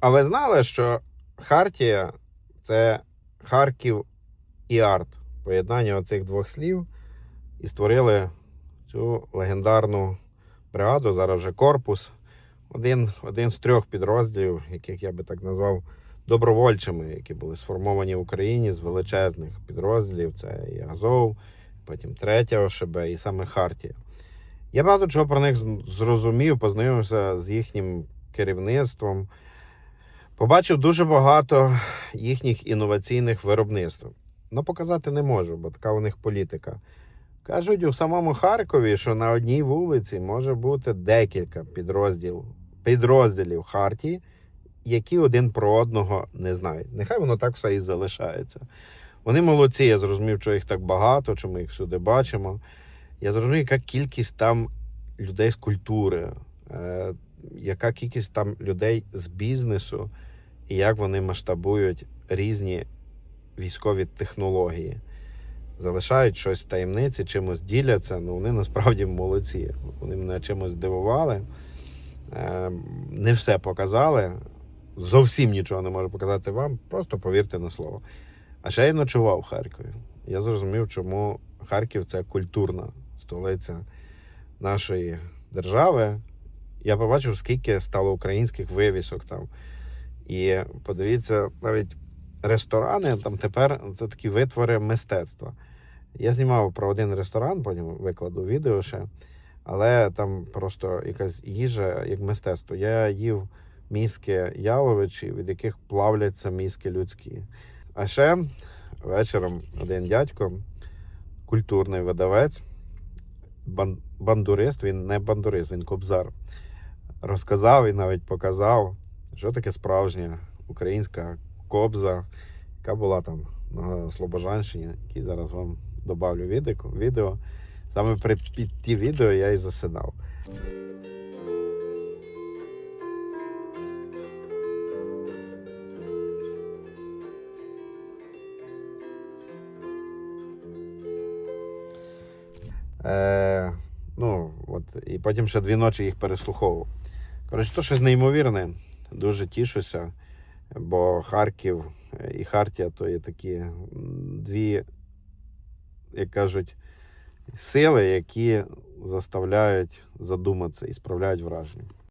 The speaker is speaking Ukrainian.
А ви знали, що Хартія це Харків і арт. Поєднання оцих двох слів і створили цю легендарну бригаду, зараз вже корпус. Один, один з трьох підрозділів, яких я би так назвав добровольчими, які були сформовані в Україні з величезних підрозділів. Це і Азов, потім третя ОШБ, і саме Хартія. Я багато чого про них зрозумів, познайомився з їхнім керівництвом. Побачив дуже багато їхніх інноваційних виробництв. Ну, показати не можу, бо така у них політика. Кажуть у самому Харкові, що на одній вулиці може бути декілька підрозділів, підрозділів Хартії, які один про одного не знають. Нехай воно так все і залишається. Вони молодці, я зрозумів, що їх так багато, що ми їх всюди бачимо. Я зрозумів, яка кількість там людей з культури, е, яка кількість там людей з бізнесу, і як вони масштабують різні військові технології. Залишають щось в таємниці, чимось діляться. Ну, вони насправді молодці. Вони мене чимось здивували. Е, Не все показали. Зовсім нічого не можу показати вам. Просто повірте на слово. А ще я ночував в Харкові. Я зрозумів, чому Харків це культурна столиця нашої держави. Я побачив, скільки стало українських вивісок там. І подивіться, навіть ресторани там тепер це такі витвори мистецтва. Я знімав про один ресторан, потім викладу відео ще, але там просто якась їжа як мистецтво. Я їв мізки яловичі, від яких плавляться мізки людські. А ще вечором один дядько, культурний видавець, бан- бандурист, він не бандурист, він кобзар. Розказав і навіть показав, що таке справжня українська кобза, яка була там на Слобожанщині, який зараз вам добавлю відео. Саме при під ті відео я і засинав. Е, ну, от, і потім ще дві ночі їх переслуховував. Коротше, то щось неймовірне. Дуже тішуся, бо Харків і Хартія то є такі дві, як кажуть, сили, які заставляють задуматися і справляють враження.